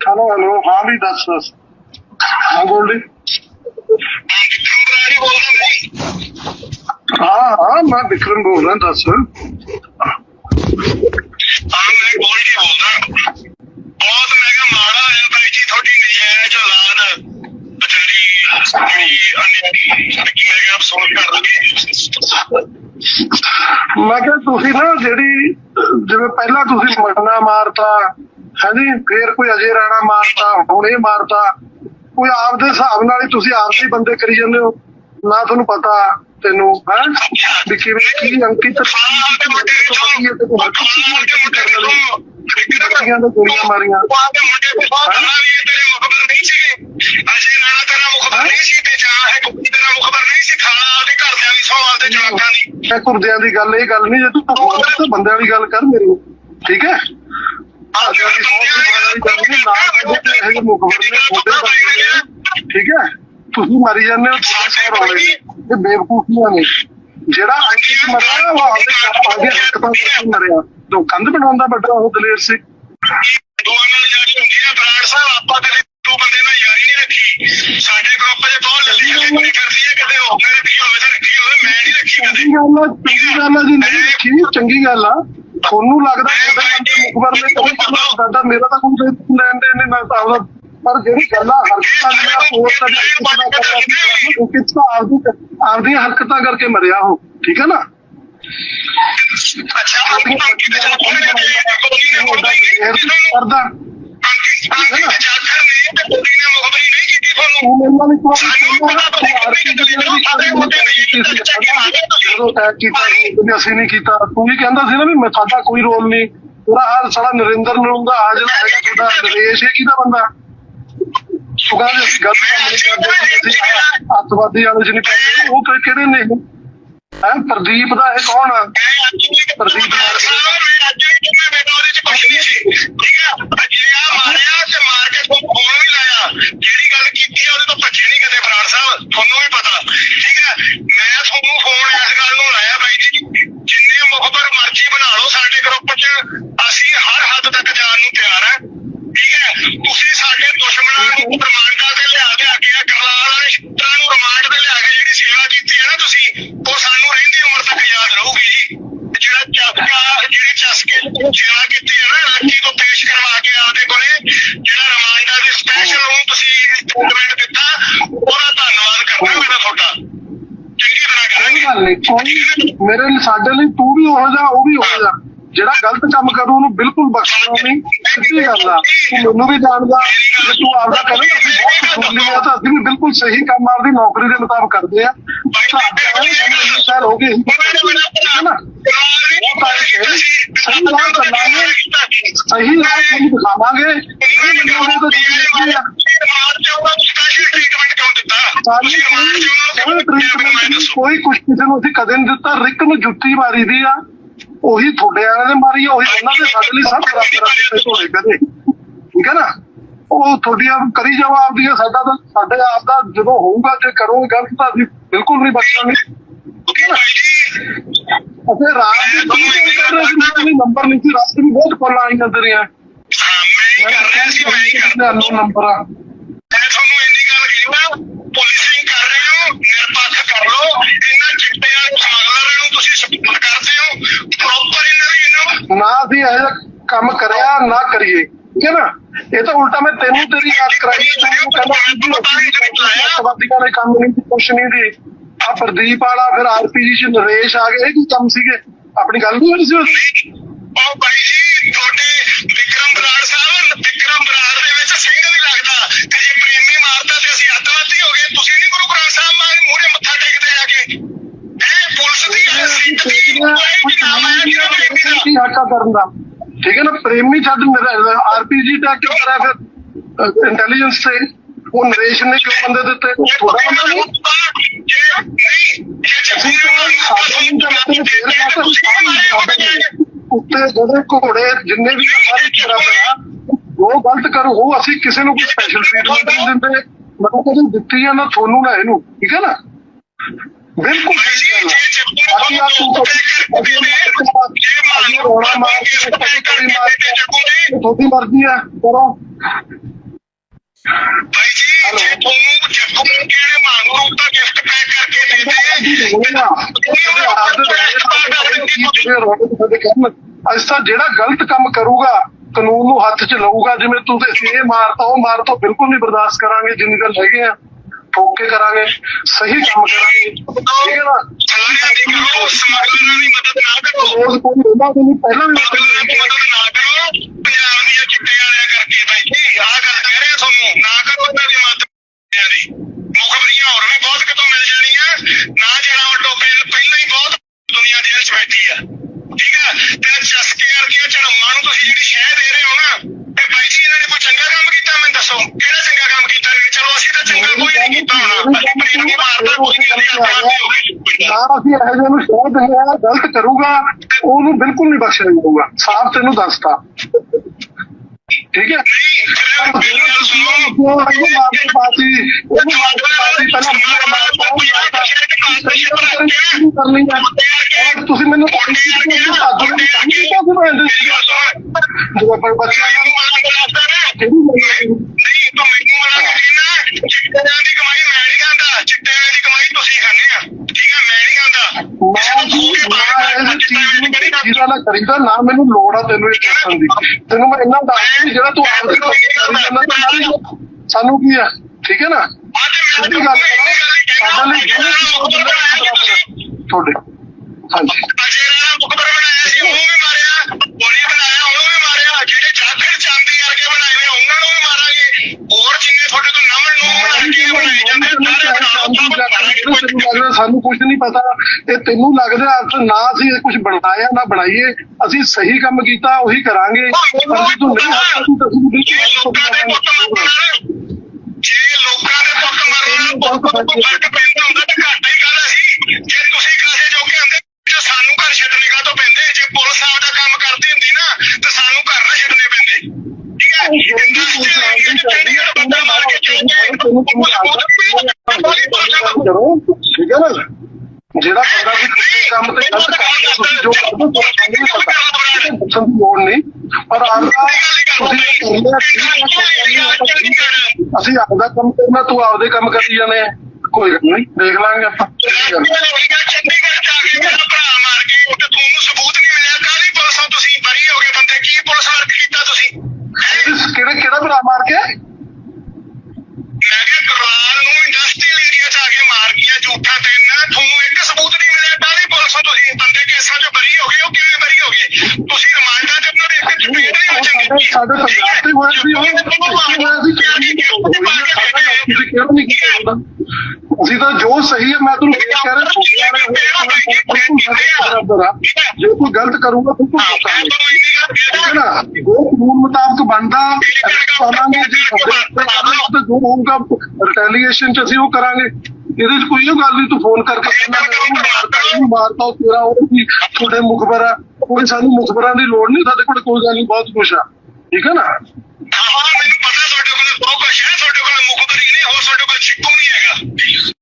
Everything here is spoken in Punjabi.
ਹੈਲੋ ਹੈਲੋ ਹਾਂ ਵੀ ਦੱਸ ਦੱਸ। ਹਾਂ ਗੋਲਡੀ ਹਾਂ ਹਾਂ ਮੈਂ ਵਿਕਰਮ ਬੋਲ ਰਿਹਾ ਦੱਸ। ਹਾਂ ਮੈਂ ਗੋਲਡੀ ਬੋਲਦਾ। ਬਹੁਤ ਮੈਂ ਕਿਹਾ ਮਾੜਾ ਆਇਆ ਬਾਈ ਜੀ ਤੁਹਾਡੀ ਨਜਾਇਜ਼ ਔਲਾਦ ਵਿਚਾਰੀ ਜਿਹੜੀ ਅਨਿਆਰੀ ਸੜਕੀ ਮੈਂ ਕਿਹਾ ਅਫਸੋਸ ਕਰ ਲਗੇ ਮੈਂ ਕਿਹਾ ਤੁਸੀਂ ਨਾ ਜਿਹੜੀ ਜਿਵੇਂ ਪਹਿਲਾਂ ਤੁਸੀਂ ਮਟਨਾ ਮਾਰਤਾ ਹਾਂਜੀ ਫੇਰ ਕੋਈ ਅਜੇ ਰਾਣਾ ਮਾਰਤਾ ਹੁਣ ਇਹ ਮਾਰਤਾ। ਕੋਈ ਆਪਦੇ ਹਿਸਾਬ ਨਾਲ ਹੀ ਤੁਸੀਂ ਆਪਦੇ ਹੀ ਬੰਦੇ ਕਰੀ ਜਾਂਦੇ ਹੋ। ਨਾ ਤੁਹਾਨੂੰ ਪਤਾ ਤੈਨੂੰ ਹੈ? ਵੀ ਕਿਵੇਂ ਕੀ ਅੰਕਿਤ ਤੇ ਬੱਚੀਆਂ ਦੇ ਗੋਲੀਆਂ ਮਾਰੀਆਂ। ਤੇ ਇਹ ਅਜੇ ਰਾਣਾ ਤੇਰਾ ਮੁਖਬਰ ਨਹੀਂ ਸੀ ਤੇ ਜਾਂ ਹੈ ਕੋਈ ਤੇਰਾ ਮੁਖਬਰ ਨਹੀਂ ਸੀ। ਖਾਣਾ ਉਹਦੇ ਘਰਦਿਆਂ ਦੀ ਸੌ ਆਪਦੇ ਜਵਾਕਾਂ ਦੀ। ਮੈਂ ਕੁਰਦਿਆਂ ਦੀ ਗੱਲ ਇਹ ਗੱਲ ਨਹੀਂ। ਜੇ ਤੂੰ ਤਾਂ ਬੰਦਿਆਂ ਦੀ ਗੱਲ ਕਰ ਮੇਰੇ। ਠੀਕ ਹੈ? ਘਰਦਿਆਂ ਦੀ ਸੌ ਦੀ ਗੱਲ ਨਹੀਂ ਨਾ ਕਹਿੰਦੇ ਕਿ ਇਹ ਜਿਹੇ ਮੁਖਬਰ ਨੇ ਛੋਟੇ ਬੰਦੇ ਨੇ। ਠੀਕ ਹੈ? ਤੁਸੀਂ ਮਰੀ ਜਾਂਦੇ ਹੋ ਤੁਹਾਡੇ ਸੌ ਰੌਲੇ ਇਹ ਬੇਵਕੂਫੀਆਂ ਨੇ। ਜਿਹੜਾ ਅੰਕਿਤ ਮਰਿਆ ਉਹ ਆਪਦੇ ਆਪਦੇ ਹੱਕ ਤੋਂ ਕਰਕੇ ਮਰਿਆ। ਜੋ ਕੰਧ ਬਣਾਉਂਦਾ ਵੱਡਾ ਉਹ ਦਲੇਰ ਸੀ। ਦੋਵਾਂ ਨਾਲ ਯਾਰੀ ਹੁੰਦੀ ਹੈ ਬਰਾੜ ਸਾਹਿਬ ਆਪਾਂ ਤੇ ਤੂੰ ਬੰਦੇ ਨਾਲ ਯਾਰੀ ਨਹੀਂ ਰੱਖੀ। ਸਾਡੇ ਗਰੁੱਪ 'ਚ ਬਹੁਤ ਕੁੜੀ ਕਰਦੀ ਹੈ ਕਿਤੇ ਉਹ ਨੇ ਰੱਖੀ ਹੋਵੇ ਤਾਂ ਰੱਖੀ ਹੋਵੇ ਮੈਂ ਨਹੀਂ ਰੱਖੀ ਕਦੇ ਚੰਗੀ ਗੱਲ ਆ ਚੰਗੀ ਗੱਲ ਆ ਜੀ ਨਹੀਂ ਰੱਖੀ ਚੰਗੀ ਗੱਲ ਆ ਤੁਹਾਨੂੰ ਲੱਗਦਾ ਬੰਦੇ ਮੁਖਬਰ ਨੇ ਕਦੇ ਕਰਨਾ ਦਾਦਾ ਮੇਰਾ ਤਾਂ ਕੋਈ ਲੈਣ ਦੇਣ ਨਹੀਂ ਮੈਂ ਤਾਂ ਆਪਦਾ ਪਰ ਜਿਹੜੀ ਗੱਲਾਂ ਹਰਕਤਾਂ ਦੀਆਂ ਪੋਸਟ ਦਾ ਕਰਦਾ ਸੀ ਉਹ ਕਿਸ ਆਪਦੀ ਆਪਦੀਆਂ ਹਰਕਤਾਂ ਕਰਕੇ ਮਰਿਆ ਉਹ ਠੀਕ ਹੈ ਨਾ ਅੱਛਾ ਕੋਈ ਨੇ ਕਰਦਾ ਧਮਕੀ ਤੇ ਜਾਖਰ ਨੇ ਤੇ ਕੁੜੀ ਨੇ ਮੁਖਬਰੀ ਨਹੀਂ ਅਸੀਂ ਨਹੀਂ ਕੀਤਾ ਤੂੰ ਵੀ ਕਹਿੰਦਾ ਸੀ ਨਾ ਵੀ ਮੈਂ ਸਾਡਾ ਕੋਈ ਰੋਲ ਨਹੀਂ ਪੂਰਾ ਹਾਲ ਸਾਲਾ ਨਰਿੰਦਰ ਨੂੰ ਦਾ ਆ ਜਿਹੜਾ ਹੈਗਾ ਤੁਹਾਡਾ ਨਰੇਸ਼ ਇਹ ਕਿਹਦਾ ਬੰਦਾ ਉਹ ਕਹਿੰਦਾ ਅਸੀਂ ਕੰਮ ਨਹੀਂ ਕਰਦੇ ਸੀ ਅੱਤਵਾਦੀ ਵਾਲੇ ਚ ਪੈਂਦੇ ਉਹ ਕਿਹੜੇ ਨੇ ਹੈ ਪ੍ਰਦੀਪ ਦਾ ਇਹ ਕੌਣ ਆ ਪ੍ਰਦੀਪ ਨਾਰ ਮੈਂ ਅੱਜ ਕਿੰਨਾ ਬੇਟਾ ਉਹਦੇ ਚ ਕੁਝ ਨਹੀਂ ਸੀ ਠੀਕ ਹੈ ਅਜੇ ਆ ਮਾਰਿਆ ਤੇ ਮਾਰ ਕੇ ਕੋਈ ਫੋਨ ਵੀ ਲਾਇਆ ਜਿਹੜੀ ਗੱਲ ਕੀਤੀ ਆ ਉਹਦੇ ਤੋਂ ਭੱਜੇ ਨਹੀਂ ਕਦੇ ਬਰਾੜ ਸਾਹਿਬ, ਤੁਹਾਨੂੰ ਵੀ ਪਤਾ। ਠੀਕ ਹੈ? ਮੈਂ ਤੁਹਾਨੂੰ ਫੋਨ ਇਸ ਗੱਲ ਨੂੰ ਲਾਇਆ ਬਾਈ ਜੀ, ਜਿੰਨੇ ਮੁਖਬਰ ਮਰਜ਼ੀ ਬਣਾ ਲਓ ਸਾਡੇ ਗਰੁੱਪ 'ਚ, ਅਸੀਂ ਹਰ ਹੱਦ ਤੱਕ ਜਾਣ ਨੂੰ ਤਿਆਰ ਹੈ। ਠੀਕ ਹੈ? ਤੁਸੀਂ ਸਾਡੇ ਦੁਸ਼ਮਣਾਂ ਨੂੰ ਪ੍ਰਮਾਣਤਾ ਤੇ ਲਿਆ ਕੇ ਆ ਕੇ ਕਰਲਾਲ ਵਾਲੇ ਸ਼ੂਟਰਾਂ ਨੂੰ ਰਿਮਾਂਡ ਤੇ ਲਿਆ ਕੇ ਜਿਹੜੀ ਸੇਵਾ ਕੀਤੀ ਹੈ ਨਾ ਤੁਸੀਂ, ਉਹ ਸਾਨੂੰ ਰਹਿੰਦੀ ਉਮਰ ਤੱਕ ਯਾਦ ਰਹੂਗੀ ਜੀ। ਜਿਹੜਾ ਚਸਕਾ ਜਿਹੜੇ ਚਸਕੇ ਸੇਵਾ ਮੇਰੇ ਸਾਡੇ ਲਈ ਤੂੰ ਵੀ ਉਹ ਜਾ ਉਹ ਵੀ ਉਹ ਜਾ ਜਿਹੜਾ ਗਲਤ ਕੰਮ ਕਰੂ, ਉਹਨੂੰ ਬਿਲਕੁਲ ਬਖਸ਼ਣਾ ਨਹੀਂ। ਸਿੱਧੀ ਗੱਲ ਆ। ਤੂੰ ਮੈਨੂੰ ਵੀ ਜਾਣਦਾ, ਜੇ ਤੂੰ ਆਪਦਾ ਕਰੇ ਅਸੀਂ ਬਹੁਤ ਸੁਣਨੀ ਆ, ਤਾਂ ਅਸੀਂ ਵੀ ਬਿਲਕੁਲ ਸਹੀ ਕੰਮ ਆਪਦੀ ਨੌਕਰੀ ਦੇ ਮੁਤਾਬਕ ਕਰਦੇ ਆ। ਸਾਡੇ ਇੰਨੇ ਸਾਲ ਹੋ ਗਏ ਹੈ ਨਾ? ਉਹ ਤਾਂ ਸਹੀ ਰਾਹ ਚੱਲਾਂਗੇ, ਸਹੀ ਰਾਹ ਤੁਹਾਨੂੰ ਦਿਖਾਵਾਂਗੇ। ਨਹੀਂ ਮੰਨੋਗੇ ਤਾਂ ਤੁਸੀਂ ਕੀ ਆ ਸਾਨੂੰ ਕੋਈ ਕੋਈ ਟ੍ਰੀਟਮੈਂਟ ਨਹੀਂ ਕੋਈ ਕੁਛ ਕਿਸੇ ਨੂੰ ਅਸੀਂ ਕਦੇ ਨਹੀਂ ਦਿੱਤਾ ਰਿਕ ਨੂੰ ਜੁੱਤੀ ਮਾਰੀ ਦੀ ਆ ਉਹੀ ਤੁਹਾਡੇ ਵਾਲਿਆਂ ਨੇ ਮਾਰੀ ਆ ਉਹੀ ਉਹਨਾਂ ਦੇ ਸਾਡੇ ਲਈ ਸਭ ਬਰਾਬਰ ਆ ਕਿਸੇ ਧੋਲੇ ਕਦੇ ਠੀਕ ਹੈ ਨਾ? ਉਹ ਤੁਹਾਡੀਆਂ ਕਰੀ ਜਾਓ ਆਪਦੀਆਂ ਸਾਡਾ ਤਾਂ ਸਾਡੇ ਆਪ ਦਾ ਜਦੋਂ ਹੋਊਗਾ ਜੇ ਕਰੋਗੇ ਗਲਤ ਤਾਂ ਅਸੀਂ ਬਿਲਕੁਲ ਨਹੀਂ ਬਖਸ਼ਾਂਗੇ ਠੀਕ ਹੈ ਨਾ? ਅਤੇ ਰਾਤ ਦੇ ਕੀ ਕਰ ਰਹੇ ਸੀ ਕੋਈ ਨੰਬਰ ਨਹੀਂ ਸੀ ਰਾਤ ਨੂੰ ਬਹੁਤ ਕਾਲਾਂ ਆਈ ਜਾਂਦੇ ਰਹੀਆਂ ਮੈਂ ਤਾਂ ਕਹਿ ਸੀ ਮੈਂ ਨੰਬਰ? ਆ ਪੁਲਿਸਿੰਗ ਕਰ ਰਹੇ ਹੋ ਨਿਰਪੱਖ ਕਰ ਲੋ ਇਹਨਾਂ ਚਿੱਟਿਆਂ ਸਮਗਲਰਾਂ ਨੂੰ ਤੁਸੀਂ ਸਪੋਰਟ ਕਰਦੇ ਹੋ। ਪ੍ਰੋਪਰ ਇਹਨਾਂ ਦੀ ਇਹਨਾਂ ਨਾ ਅਸੀਂ ਇਹ ਜਿਹਾ ਕੰਮ ਕਰਿਆ ਨਾ ਕਰੀਏ। ਠੀਕ ਹੈ ਨਾ? ਇਹ ਤਾਂ ਉਲਟਾ ਮੈਂ ਤੈਨੂੰ ਤੇਰੀ ਯਾਦ ਕਰਾਈ ਤੈਨੂੰ ਕਹਿੰਦਾ ਦੇ ਕੰਮ ਨਹੀਂ ਕੁਛ ਨਹੀਂ ਦੀ ਆ ਪ੍ਰਦੀਪ ਵਾਲਾ ਫਿਰ ਆਰਪੀਜੀ ਚ ਨਰੇਸ਼ ਆ ਗਏ ਇਹ ਕੀ ਕੰਮ ਸੀਗੇ? ਆਪਣੀ ਗੱਲ ਨਹੀਂ ਹੋਈ ਸੀ ਉਹ ਬਾਈ ਜੀ ਤੁਹਾਡੇ ਵਿਕਰਮ ਬਰਾੜ ਸਾਹਿਬ ਵਿਕਰਮ ਬਰਾੜ ਦੇ ਵਿੱਚ ਸਿੰਘ ਵੀ ਲੱਗਦਾ ਤੇ ਜੇ ਪ੍ਰੇਮੀ ਮਾਰਦਾ ਤੇ ਪ੍ਰੇਮੀ ਦਾ ਕਰਨ ਦਾ। ਠੀਕ ਹੈ ਨਾ? ਪ੍ਰੇਮੀ ਛੱਡ ਆਰਪੀਜੀ ਦਾ ਕਿਉਂ ਕਰਿਆ ਫਿਰ? ਇੰਟੈਲੀਜੈਂਸ ਤੇ। ਉਹ ਨਰੇਸ਼ ਨੇ ਕਿਉਂ ਬੰਦੇ ਦਿੱਤੇ? ਉਹ ਥੋੜਾ ਬੰਦਾ ਨਹੀਂ। ਉੱਤੇ ਜਿਹੜੇ ਘੋੜੇ ਜਿੰਨੇ ਵੀ ਸਾਰੇ ਬਰਾਬਰ ਉਹ ਗਲਤ ਕਰੋ। ਉਹ ਅਸੀਂ ਕਿਸੇ ਨੂੰ ਕੋਈ ਸਪੈਸ਼ਲ ਟ੍ਰੀਟਮੈਂਟ ਨਹੀਂ ਦਿੰਦੇ। ਮੈਂ ਕਦੇ ਦਿੱਤੀ ਆ ਨਾ, ਤੁਹਾਨੂੰ ਨਾ ਇਹਨੂੰ। ਠੀਕ ਹੈ ਨਾ? ਬਿਲਕੁਲ ਸਹੀ ਗੱਲ ਆ। ਜੇ ਬਾਕੀ ਆ ਤੂੰ ਕਦੀ ਕਦੀ ਰੋਣਾ ਮਾਰ ਕੇ ਕਦੀ ਕਦੀ ਮਾਰ ਕੇ ਤੁਹਾਡੀ ਮਰਜ਼ੀ ਆ ਕਰੋ। ਭਾਈ ਜੀ ਜੇ ਤੁਹਾਨੂੰ ਜੱਗੂ ਕਿਹੜੇ ਮੰਗ ਰੂਪ ਦਾ ਗਿਫਟ ਪੈਕ ਕਰਕੇ ਦੇ ਦੇ। ਅਸਾਂ ਜਿਹੜਾ ਗਲਤ ਕੰਮ ਕਰੂਗਾ ਕਾਨੂੰਨ ਨੂੰ ਹੱਥ 'ਚ ਲਊਗਾ ਜਿਵੇਂ ਤੂੰ ਤੇ ਇਹ ਮਾਰਤਾ ਉਹ ਮਾਰਤਾ ਬਿਲਕੁਲ ਨਹੀਂ ਬਰਦਾਸ਼ਤ ਕਰਾਂਗੇ ਜਿੰਨੀ ਗੱਲ ਹੈਗੇ ਆ। ਠੋਕ ਕੇ ਕਰਾਂਗੇ ਸਹੀ ਕੰਮ ਕਰਾਂਗੇ। ਠੀਕ ਹੈ ਨਾ? ਸਾਰਿਆਂ ਦੀ ਕਰੋ ਸਮਗਲਰਾਂ ਦੀ ਮਦਦ ਨਾ ਕਰੋ। ਰੋਜ਼ ਕੋਈ ਉਹਨਾਂ ਦੇ ਨਹੀਂ ਪਹਿਲਾਂ ਵੀ ਸਮਗਲਰਾਂ ਦੀ ਮਦਦ ਨਾ ਕਰੋ ਪੰਜਾਬ ਦੀਆਂ ਚਿੱਟੇ ਵਾਲਿਆਂ ਕਰਕੇ ਭਾਈ ਜੀ ਆਹ ਗੱਲ ਕਹਿ ਰਿਹਾ ਤੁਹਾਨੂੰ ਨਾ ਕਰੋ ਉਹਨਾਂ ਦੀ ਮਦਦ। ਦੀ ਮੁਖਬਰੀਆਂ ਹੋਰ ਵੀ ਬਹੁਤ ਕਿਤੋਂ ਮਿਲ ਜਾਣੀਆਂ ਨਾ ਜਿਹੜਾ ਉਹ ਟੋਪੇ ਪਹਿਲਾਂ ਹੀ ਬਹੁਤ ਦੁਨੀਆ ਦੀ ਵਿੱਚ ਬੈਠੀ ਆ। ਅਸੀਂ ਇਹੋ ਜਿਹੇ ਨੂੰ ਸ਼ੋਅ ਆ ਗਲਤ ਕਰੂਗਾ ਉਹਨੂੰ ਬਿਲਕੁਲ ਨਹੀਂ ਬਖਸ਼ਿਆ ਜਾਊਗਾ ਸਾਫ਼ ਤੈਨੂੰ ਦੱਸਤਾ ਠੀਕ ਹੈ ਨਹੀਂ ਫਿਰ ਮੇਰੀ ਗੱਲ ਸੁਣੋ ਉਹ ਇਹਨੂੰ ਮਾਰ ਕੇ ਪਾਤੀ ਉਹਨੂੰ ਮਾਰ ਕੇ ਪਾਤੀ ਪਹਿਲਾਂ ਮੈਨੂੰ ਮਾਰਤਾ ਉਹ ਮਾਰਤਾ ਸ਼ੁਰੂ ਕਰ ਲਈ ਹੈ ਔਰ ਤੁਸੀਂ ਮੈਨੂੰ ਜਦੋਂ ਬੱਚਿਆਂ ਨੂੰ ਕਿਹੜੀ ਨਹੀਂ ਤੂੰ ਮੈਨੂੰ ਮਨਾ ਕੇ ਕਹਿਣਾ ਚਿੱਟਿਆਂ ਦੀ ਕਮਾਈ ਮੈਂ ਨਹੀਂ ਖਾਂਦਾ ਚਿੱਟਿਆਂ ਦੀ ਕਮਾਈ ਤੁਸੀਂ ਖਾਂਦੇ ਆ ਠੀਕ ਹੈ ਮੈਂ ਨਹੀਂ ਖਾਂਦਾ ਮੈਂ ਜੀ ਮੈਂ ਇਹ ਚੀਜ਼ ਨੂੰ ਜਿਹਦਾ ਨਾ ਕਰੀਦਾ ਨਾ ਮੈਨੂੰ ਲੋੜ ਆ ਤੈਨੂੰ ਇਹ ਦੱਸਣ ਦੀ। ਤੈਨੂੰ ਮੈਂ ਇੰਨਾ ਦੱਸ ਦਿਆਂ ਜਿਹੜਾ ਤੂੰ ਆਪ ਦੇ ਨਾਲ ਸਾਨੂੰ ਕੀ ਆ? ਠੀਕ ਹੈ ਨਾ? ਸਿੱਧੀ ਗੱਲ ਸਾਡਾ ਲਈ ਤੁਹਾਡੇ ਹਾਂਜੀ। ਅਜੇ ਮੁਖਬਰ ਬਣਾਇਆ ਸੀ ਉਹਨੂੰ ਵੀ ਮਾਰਿਆ ਗੋਲੀ ਬਣਾਇਆ ਉਹਨੂੰ ਵੀ ਮਾਰਿਆ ਜਿਹੜੇ ਜਾਖੜ ਚਾਂਦੀ ਵਰਗੇ ਬਣਾਏ ਨੇ ਉਹਨਾਂ ਨੂੰ ਵੀ ਮਾਰਾਂਗੇ ਹੋਰ ਜਿੰਨੇ ਤੁਹਾਡੇ ਤੋਂ ਨਮਨ ਨੂੰ ਬਣਾ ਕੇ ਬਣਾਏ ਜਾਂਦੇ ਸਾਰੇ ਲੱਗਦਾ ਸਾਨੂੰ ਕੁਝ ਨਹੀਂ ਪਤਾ ਇਹ ਤੈਨੂੰ ਲੱਗਦਾ ਅਰਥ ਨਾ ਅਸੀਂ ਕੁਝ ਬਣਾਇਆ ਨਾ ਬਣਾਈਏ ਅਸੀਂ ਸਹੀ ਕੰਮ ਕੀਤਾ ਉਹੀ ਕਰਾਂਗੇ। ਪਰ ਜੇ ਤੂੰ ਨਹੀਂ ਹੱਸਦਾ ਤੂੰ ਤਾਂ ਅਸੀਂ ਜੇ ਲੋਕਾਂ ਦੇ ਪੁੱਤ ਮਰਨ ਜੇ ਦੇ ਤੋਂ ਫ਼ਰਕ ਪੈਂਦਾ ਹੁੰਦਾ ਤਾਂ ਘਾਟਾ ਹੀ ਗੱਲ ਸੀ ਜੇ। ਤੁਸੀਂ ਕਾਸੇ ਜੋਗੇ ਹੁੰਦੇ ਤੇ ਸਾਨੂੰ ਘਰ ਛੱਡਣੇ ਕਾ ਤੋਂ ਪੈਂਦੇ ਜੇ ਪੁਲਿਸ ਆਪਦਾ ਕੰਮ ਕਰਦੀ ਹੁੰਦੀ ਨਾ ਤੇ ਸਾਨੂੰ ਘਰ ਨਾ ਛੱਡਣੇ ਪੈਂਦੇ। ਠੀਕ ਹੈ? ਇੰਡਸਟਰੀਅਲ ਏਰੀਆ ਚ ਚੰਡੀਗੜ੍ਹ ਬੰਦਾ ਮਾਰ ਕੇ ਚੌਂਕੇ ਕਰੋ ਠੀਕ ਹੈ ਨਾ ਜਿਹੜਾ ਬੰਦਾ ਵੀ ਕਿਸੇ ਕੰਮ ਤੇ ਗਲਤ ਕਰਦਾ ਤੁਸੀਂ ਜੋ ਕਰਦੇ ਹੋ ਨਹੀਂ ਪਤਾ ਦੱਸਣ ਦੀ ਲੋੜ ਨਹੀਂ ਪਰ ਆਪਦਾ ਤੁਸੀਂ ਆ, ਠੀਕ ਅਸੀਂ ਆਪਦਾ ਕੰਮ ਕਰਨਾ ਤੂੰ ਆਪਦੇ ਕੰਮ ਕਰੀ ਜਾਂਦੇ ਆ ਕੋਈ ਗੱਲ ਨਹੀਂ ਦੇਖ ਲਾਂਗੇ ਆਪਾਂ। ਚੰਡੀਗੜ੍ਹ ਕੇ ਮੇਰਾ ਭਰਾ ਮਾਰ ਕੇ ਤੇ ਤੁਹਾਨੂੰ ਸਬੂਤ ਨਹੀਂ ਮਿਲਿਆ ਕਾਹਦੀ ਪੁਲਿਸੋਂ ਤੁਸੀਂ ਬਰੀ ਹੋ ਗਏ ਬੰਦੇ ਕੀ ਪੁਲਿਸ ਵਰਕ ਕੀਤਾ ਤੁਸੀਂ ਕਿਹੜੇ ਕਿਹੜਾ ਭਰਾ ਮਾਰ ਕੇ ਸਾਡੇ ਸਾਡੇ ਹੋਇਆ ਸੀ ਹੋਇਆ ਸੀ ਤੁਸੀਂ ਕਿਉਂ ਨਹੀਂ ਕੀਤਾ ਅਸੀਂ ਤਾਂ ਜੋ ਸਹੀ ਹੈ, ਮੈਂ ਤੁਹਾਨੂੰ ਕਹਿ ਰਿਹਾ ਜੇ ਕੋਈ ਗਲਤ ਕਰੂਗਾ, ਤਾਂ ਤੂੰ ਦੱਸਾਂਗੇ ਹੈ ਜੋ ਕਾਨੂੰਨ ਮੁਤਾਬਕ ਬਣਦਾ, ਪਾਵਾਂਗੇ, ਜੇ ਸਾਡੇ ਜੋ ਹੋਊਗਾ ਰਿਟੈਲੀਏਸ਼ਨ ਚ ਅਸੀਂ ਉਹ ਕਰਾਂਗੇ। ਇਹਦੇ ਚ ਕੋਈ ਉਹ ਗੱਲ ਨਹੀਂ, ਤੂੰ ਫੋਨ ਕਰਕੇ ਕਹਿੰਦਾ, ਮੈਂ ਮਾਰਤਾ, ਉਹਨੂੰ ਮਾਰਤਾ ਤੇਰਾ, ਉਹ ਵੀ ਤੁਹਾਡੇ ਮੁਖਬਰ ਆ। ਕੋਈ ਸਾਨੂੰ ਮੁਖਬਰਾਂ ਦੀ ਲੋੜ ਨਹੀਂ, ਸਾਡੇ ਕੋਲ ਕੋਈ ਗੱਲ ਨਹੀਂ, ਬਹੁਤ ਕੁਛ ਆ। ਠੀਕ ਹੈ ਨਾ? ਹਾਂ ਮੈਨੂੰ ਪਤਾ ਤੁਹਾਡੇ ਕੋਲ ਬਹੁਤ ਕੁਛ ਹੈ, ਤੁਹਾਡੇ ਕੋਲ ਮੁਖਬਰੀ ਨਹੀਂ ਹੋ ਤੁਹਾਡੇ ਕੋਲ ਛਿੱਕੂ ਨਹੀਂ ਹੈਗਾ।